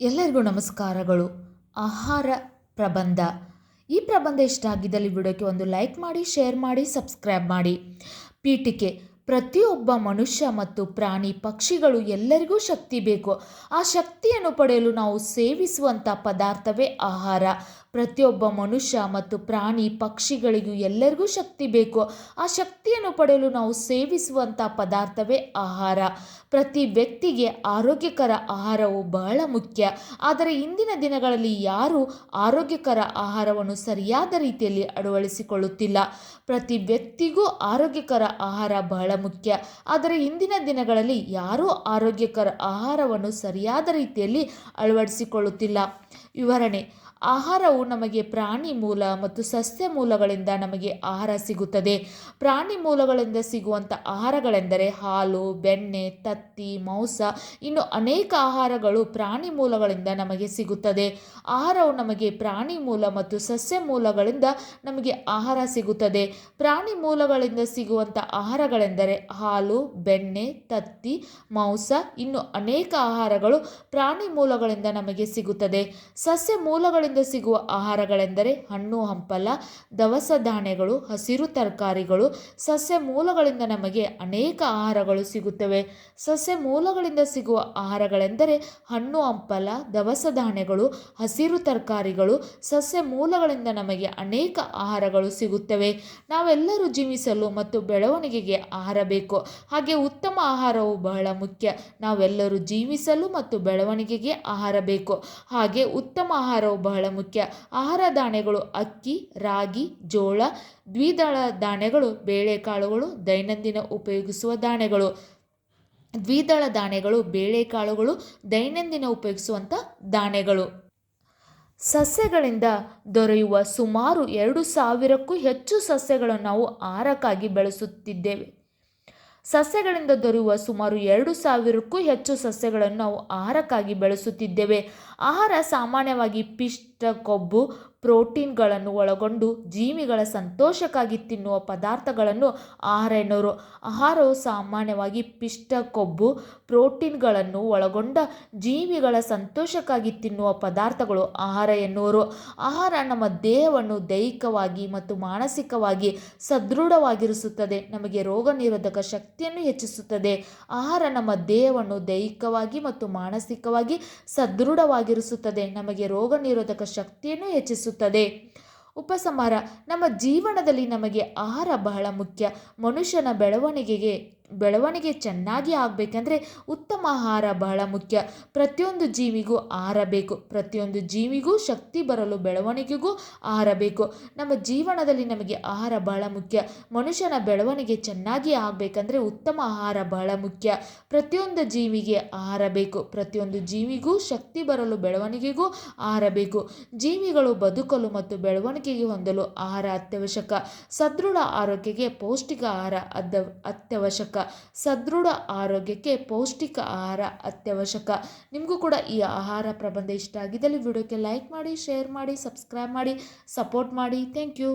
ಎಲ್ಲರಿಗೂ ನಮಸ್ಕಾರಗಳು. ಆಹಾರ ಪ್ರಬಂಧ. ಈ ಪ್ರಬಂಧ ಇಷ್ಟ ಆಗಿದ್ದಲ್ಲಿ ವಿಡಿಯೋಕ್ಕೆ ಒಂದು ಲೈಕ್ ಮಾಡಿ, ಶೇರ್ ಮಾಡಿ, ಸಬ್ಸ್ಕ್ರೈಬ್ ಮಾಡಿ. ಪೀಠಿಕೆ. ಪ್ರತಿಯೊಬ್ಬ ಮನುಷ್ಯ ಮತ್ತು ಪ್ರಾಣಿ ಪಕ್ಷಿಗಳು ಎಲ್ಲರಿಗೂ ಶಕ್ತಿ ಬೇಕು. ಆ ಶಕ್ತಿಯನ್ನು ಪಡೆಯಲು ನಾವು ಸೇವಿಸುವಂಥ ಪದಾರ್ಥವೇ ಆಹಾರ. ಪ್ರತಿಯೊಬ್ಬ ಮನುಷ್ಯ ಮತ್ತು ಪ್ರಾಣಿ ಪಕ್ಷಿಗಳಿಗೂ ಎಲ್ಲರಿಗೂ ಶಕ್ತಿ ಬೇಕು. ಆ ಶಕ್ತಿಯನ್ನು ಪಡೆಯಲು ನಾವು ಸೇವಿಸುವಂಥ ಪದಾರ್ಥವೇ ಆಹಾರ. ಪ್ರತಿ ವ್ಯಕ್ತಿಗೆ ಆರೋಗ್ಯಕರ ಆಹಾರವು ಬಹಳ ಮುಖ್ಯ. ಆದರೆ ಇಂದಿನ ದಿನಗಳಲ್ಲಿ ಯಾರೂ ಆರೋಗ್ಯಕರ ಆಹಾರವನ್ನು ಸರಿಯಾದ ರೀತಿಯಲ್ಲಿ ಅಳವಡಿಸಿಕೊಳ್ಳುತ್ತಿಲ್ಲ. ಪ್ರತಿ ವ್ಯಕ್ತಿಗೂ ಆರೋಗ್ಯಕರ ಆಹಾರ ಬಹಳ ಮುಖ್ಯ. ಆದರೆ ಇಂದಿನ ದಿನಗಳಲ್ಲಿ ಯಾರೂ ಆರೋಗ್ಯಕರ ಆಹಾರವನ್ನು ಸರಿಯಾದ ರೀತಿಯಲ್ಲಿ ಅಳವಡಿಸಿಕೊಳ್ಳುತ್ತಿಲ್ಲ. ವಿವರಣೆ ಆಹಾರವು ನಮಗೆ ಪ್ರಾಣಿ ಮೂಲ ಮತ್ತು ಸಸ್ಯ ಮೂಲಗಳಿಂದ ನಮಗೆ ಆಹಾರ ಸಿಗುತ್ತದೆ. ಪ್ರಾಣಿ ಮೂಲಗಳಿಂದ ಸಿಗುವಂಥ ಆಹಾರಗಳೆಂದರೆ ಹಾಲು, ಬೆಣ್ಣೆ, ತತ್ತಿ, ಮಾಂಸ, ಇನ್ನು ಅನೇಕ ಆಹಾರಗಳು ಪ್ರಾಣಿ ಮೂಲಗಳಿಂದ ನಮಗೆ ಸಿಗುತ್ತದೆ. ಆಹಾರವು ನಮಗೆ ಪ್ರಾಣಿ ಮೂಲ ಮತ್ತು ಸಸ್ಯ ಮೂಲಗಳಿಂದ ನಮಗೆ ಆಹಾರ ಸಿಗುತ್ತದೆ. ಪ್ರಾಣಿ ಮೂಲಗಳಿಂದ ಸಿಗುವಂಥ ಆಹಾರಗಳೆಂದರೆ ಹಾಲು, ಬೆಣ್ಣೆ, ತತ್ತಿ, ಮಾಂಸ, ಇನ್ನು ಅನೇಕ ಆಹಾರಗಳು ಪ್ರಾಣಿ ಮೂಲಗಳಿಂದ ನಮಗೆ ಸಿಗುತ್ತದೆ. ಸಸ್ಯ ಮೂಲಗಳಿಂದ ಸಿಗುವ ಆಹಾರಗಳೆಂದರೆ ಹಣ್ಣು, ಹಂಪಲ, ದವಸ ಧಾನ್ಯಗಳು, ಹಸಿರು ತರಕಾರಿಗಳು. ಸಸ್ಯ ಮೂಲಗಳಿಂದ ನಮಗೆ ಅನೇಕ ಆಹಾರಗಳು ಸಿಗುತ್ತವೆ. ಸಸ್ಯ ಮೂಲಗಳಿಂದ ಸಿಗುವ ಆಹಾರಗಳೆಂದರೆ ಹಣ್ಣು, ಹಂಪಲ, ದವಸ ಧಾನ್ಯಗಳು, ಹಸಿರು ತರಕಾರಿಗಳು. ಸಸ್ಯ ಮೂಲಗಳಿಂದ ನಮಗೆ ಅನೇಕ ಆಹಾರಗಳು ಸಿಗುತ್ತವೆ. ನಾವೆಲ್ಲರೂ ಜೀವಿಸಲು ಮತ್ತು ಬೆಳವಣಿಗೆಗೆ ಆಹಾರ ಬೇಕು. ಹಾಗೆ ಉತ್ತಮ ಆಹಾರವು ಬಹಳ ಮುಖ್ಯ. ನಾವೆಲ್ಲರೂ ಜೀವಿಸಲು ಮತ್ತು ಬೆಳವಣಿಗೆಗೆ ಆಹಾರ ಬೇಕು. ಹಾಗೆ ಉತ್ತಮ ಆಹಾರವು ಬಹಳ ಮುಖ್ಯ ಆಹಾರ ಧಾನ್ಯಗಳು ಅಕ್ಕಿ, ರಾಗಿ, ಜೋಳ, ದ್ವಿದಳ ಧಾನ್ಯಗಳು, ಬೇಳೆಕಾಳುಗಳು, ದೈನಂದಿನ ಉಪಯೋಗಿಸುವ ಧಾನ್ಯಗಳು. ದ್ವಿದಳ ಧಾನ್ಯಗಳು, ಬೇಳೆಕಾಳುಗಳು, ದೈನಂದಿನ ಉಪಯೋಗಿಸುವಂಥ ಧಾನ್ಯಗಳು. ಸಸ್ಯಗಳಿಂದ ದೊರೆಯುವ ಸುಮಾರು ಎರಡು ಸಾವಿರಕ್ಕೂ ಹೆಚ್ಚು ಸಸ್ಯಗಳನ್ನು ನಾವು ಆಹಾರಕ್ಕಾಗಿ ಬೆಳೆಸುತ್ತಿದ್ದೇವೆ. ಸಸ್ಯಗಳಿಂದ ದೊರೆಯುವ ಸುಮಾರು ಎರಡು ಸಾವಿರಕ್ಕೂ ಹೆಚ್ಚು ಸಸ್ಯಗಳನ್ನು ನಾವು ಆಹಾರಕ್ಕಾಗಿ ಬೆಳೆಸುತ್ತಿದ್ದೇವೆ. ಆಹಾರ ಸಾಮಾನ್ಯವಾಗಿ ಪಿಷ್ಟ ಕೊಬ್ಬು ಪ್ರೋಟೀನ್ಗಳನ್ನು ಒಳಗೊಂಡು ಜೀವಿಗಳ ಸಂತೋಷಕ್ಕಾಗಿ ತಿನ್ನುವ ಪದಾರ್ಥಗಳನ್ನು ಆಹಾರ ಎನ್ನುವರು. ಆಹಾರವು ಸಾಮಾನ್ಯವಾಗಿ ಪಿಷ್ಟ ಕೊಬ್ಬು ಪ್ರೋಟೀನ್ಗಳನ್ನು ಒಳಗೊಂಡ ಜೀವಿಗಳ ಸಂತೋಷಕ್ಕಾಗಿ ತಿನ್ನುವ ಪದಾರ್ಥಗಳು ಆಹಾರ ಎನ್ನುವರು. ಆಹಾರ ನಮ್ಮ ದೇಹವನ್ನು ದೈಹಿಕವಾಗಿ ಮತ್ತು ಮಾನಸಿಕವಾಗಿ ಸದೃಢವಾಗಿರಿಸುತ್ತದೆ. ನಮಗೆ ರೋಗ ನಿರೋಧಕ ಶಕ್ತಿಯನ್ನು ಹೆಚ್ಚಿಸುತ್ತದೆ. ಆಹಾರ ನಮ್ಮ ದೇಹವನ್ನು ದೈಹಿಕವಾಗಿ ಮತ್ತು ಮಾನಸಿಕವಾಗಿ ಸದೃಢವಾಗಿರಿಸುತ್ತದೆ. ನಮಗೆ ರೋಗ ನಿರೋಧಕ ಶಕ್ತಿಯನ್ನು ಹೆಚ್ಚಿಸುತ್ತದೆ. ಉಪಸಂಹಾರ ನಮ್ಮ ಜೀವನದಲ್ಲಿ ನಮಗೆ ಆಹಾರ ಬಹಳ ಮುಖ್ಯ. ಮನುಷ್ಯನ ಬೆಳವಣಿಗೆಗೆ ಬೆಳವಣಿಗೆ ಚೆನ್ನಾಗಿ ಆಗಬೇಕಂದ್ರೆ ಉತ್ತಮ ಆಹಾರ ಬಹಳ ಮುಖ್ಯ. ಪ್ರತಿಯೊಂದು ಜೀವಿಗೂ ಆಹಾರ ಬೇಕು. ಪ್ರತಿಯೊಂದು ಜೀವಿಗೂ ಶಕ್ತಿ ಬರಲು ಬೆಳವಣಿಗೆಗೂ ಆಹಾರ ಬೇಕು. ನಮ್ಮ ಜೀವನದಲ್ಲಿ ನಮಗೆ ಆಹಾರ ಬಹಳ ಮುಖ್ಯ. ಮನುಷ್ಯನ ಬೆಳವಣಿಗೆ ಚೆನ್ನಾಗಿ ಆಗಬೇಕಂದ್ರೆ ಉತ್ತಮ ಆಹಾರ ಬಹಳ ಮುಖ್ಯ. ಪ್ರತಿಯೊಂದು ಜೀವಿಗೆ ಆಹಾರ ಬೇಕು. ಪ್ರತಿಯೊಂದು ಜೀವಿಗೂ ಶಕ್ತಿ ಬರಲು ಬೆಳವಣಿಗೆಗೂ ಆಹಾರ ಬೇಕು. ಜೀವಿಗಳು ಬದುಕಲು ಮತ್ತು ಬೆಳವಣಿಗೆಗೆ ಹೊಂದಲು ಆಹಾರ ಅತ್ಯವಶ್ಯಕ. ಸದೃಢ ಆರೋಗ್ಯಕ್ಕೆ ಪೌಷ್ಟಿಕ ಆಹಾರ ಅದ ಅತ್ಯವಶ್ಯಕ. ಸದೃಢ ಆರೋಗ್ಯಕ್ಕೆ ಪೌಷ್ಟಿಕ ಆಹಾರ ಅತ್ಯವಶ್ಯಕ. ನಿಮಗೂ ಕೂಡ ಈ ಆಹಾರ ಪ್ರಬಂಧ ಇಷ್ಟ ಆಗಿದ್ದಲ್ಲಿ ವಿಡಿಯೋಕ್ಕೆ ಲೈಕ್ ಮಾಡಿ ಶೇರ್ ಮಾಡಿ ಸಬ್ಸ್ಕ್ರೈಬ್ ಮಾಡಿ ಸಪೋರ್ಟ್ ಮಾಡಿ. Thank you